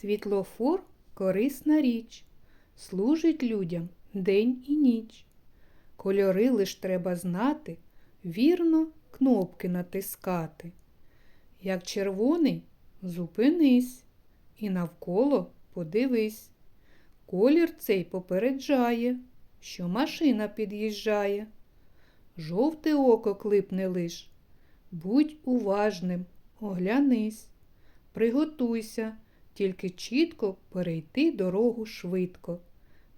Світлофор корисна річ, служить людям день і ніч. Кольори лиш треба знати, вірно кнопки натискати. Як червоний, зупинись і навколо подивись. Колір цей попереджає, що машина під'їжджає. Жовте око клипне лиш. Будь уважним, оглянись. Приготуйся, тільки чітко перейти дорогу швидко.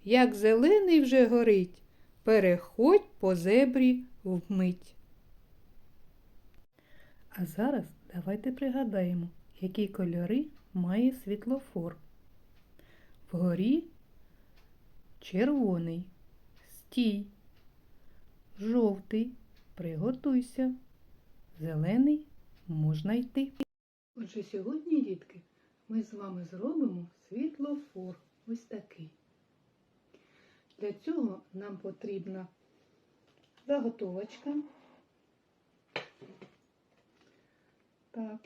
Як зелений вже горить, переходь по зебрі вмить. А зараз давайте пригадаємо, які кольори має світлофор. Вгорі червоний, стій, жовтий, приготуйся, зелений можна йти. Отже, сьогодні, дітки, ми з вами зробимо світлофор. Ось такий. Для цього нам потрібна заготовочка. Так,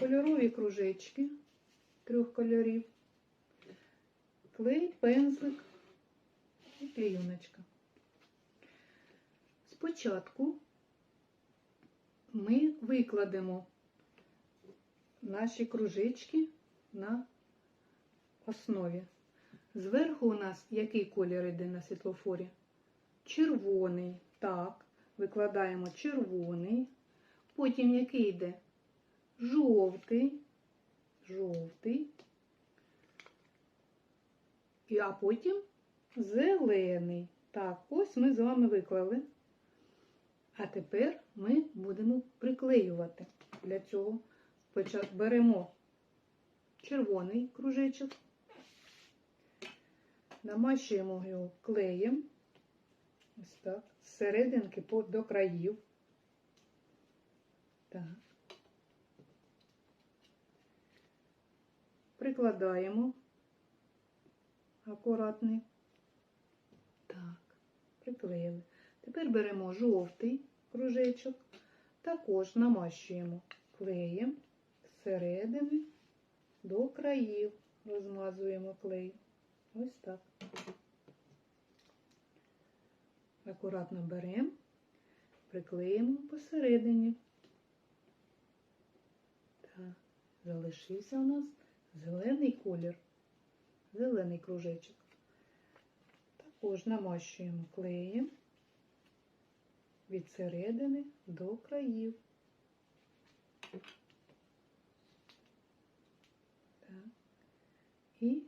кольорові кружечки трьох кольорів, клей, пензлик і клейоночка. Спочатку ми викладемо наші кружечки на основі. Зверху у нас який колір йде на світлофорі? Червоний. Так, викладаємо червоний. Потім який йде? Жовтий. Жовтий. І, а потім зелений. Так, ось ми з вами виклали. А тепер ми будемо приклеювати. Для цього беремо червоний кружечок, намащуємо його клеєм, ось так, з серединки до країв. Так. Прикладаємо акуратний. Так, приклеїли. Тепер беремо жовтий кружечок, також намащуємо клеєм зсередини до країв. Розмазуємо клей. Ось так. Акуратно беремо, приклеїмо посередині. Так, залишився у нас зелений колір, зелений кружечок. Також намащуємо клеєм від середини до країв. І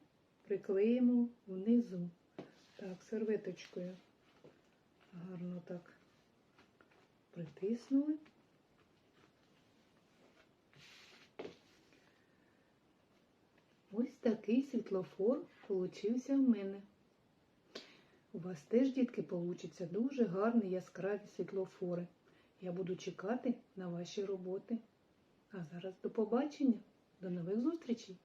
приклеїмо внизу. Так, серветочкою гарно так притиснули. Ось такий світлофор получився в мене. У вас теж, дітки, получаться дуже гарні яскраві світлофори. Я буду чекати на ваші роботи. А зараз до побачення, до нових зустрічей!